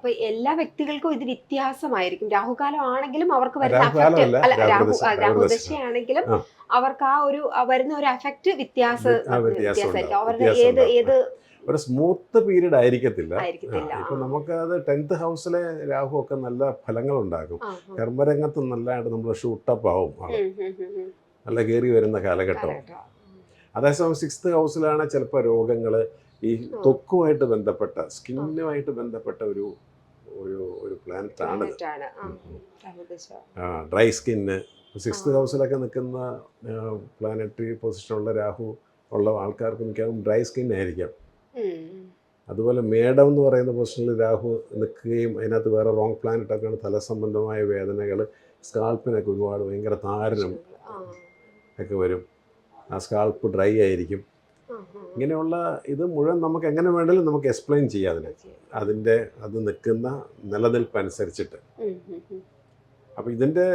അപ്പൊ എല്ലാ വ്യക്തികൾക്കും ഇത് വ്യത്യാസമായിരിക്കും രാഹുകാലം ആണെങ്കിലും അവർക്ക് വരുന്ന രാഹു. രാഹുദശയാണെങ്കിലും അവർക്ക് ആ ഒരു വരുന്ന ഒരു അഫക്റ്റ് വ്യത്യാസ വ്യത്യാസമായിരിക്കും. അവരുടെ ഏത് ഏത് ഒരു സ്മൂത്ത് പീരീഡ് ആയിരിക്കത്തില്ല. ഇപ്പൊ നമുക്ക് അത് ടെൻത്ത് ഹൗസിലെ രാഹു ഒക്കെ നല്ല ഫലങ്ങൾ ഉണ്ടാകും. കർമ്മരംഗത്ത് നല്ലതായിട്ട് നമ്മൾ ഷൂട്ടപ്പ് ആവും. നല്ല കയറി വരുന്ന കാലഘട്ടം. കാലഘട്ടം. അതേസമയം സിക്സ്ത് ഹൗസിലാണ് ചിലപ്പോൾ രോഗങ്ങൾ ഈ ത്വക്കുമായിട്ട് ബന്ധപ്പെട്ട സ്കിന്നുമായിട്ട് ബന്ധപ്പെട്ട ഒരു ഒരു ഒരു പ്ലാനറ്റ് ആണ്. Dry skin. സിക്സ്ത് ഹൗസിലൊക്കെ നിൽക്കുന്ന പ്ലാനറ്ററി പൊസിഷനുള്ള രാഹു ഉള്ള ആൾക്കാർക്ക് മിക്കവാറും ഡ്രൈ സ്കിൻ ആയിരിക്കാം അതുപോലെ മേഡം എന്ന് പറയുന്ന പൊസിഷനിൽ രാഹു നിൽക്കുകയും അതിനകത്ത് വേറെ റോങ് പ്ലാനറ്റ് ഒക്കെയാണ് തലസംബന്ധമായ വേദനകൾ സ്കാൾപ്പിനൊക്കെ ഒരുപാട് ഭയങ്കര താരനും ഒക്കെ വരും. ആ സ്കാൾപ്പ് ഡ്രൈ ആയിരിക്കും. ഇങ്ങനെയുള്ള ഇത് മുഴുവൻ നമുക്ക് എങ്ങനെ വേണമെങ്കിലും നമുക്ക് എക്സ്പ്ലെയിൻ ചെയ്യാം അതിനെ അതിന്റെ അത് നിൽക്കുന്ന നിലനിൽപ്പ് അനുസരിച്ചിട്ട്. അപ്പോൾ ഇതിന്റെ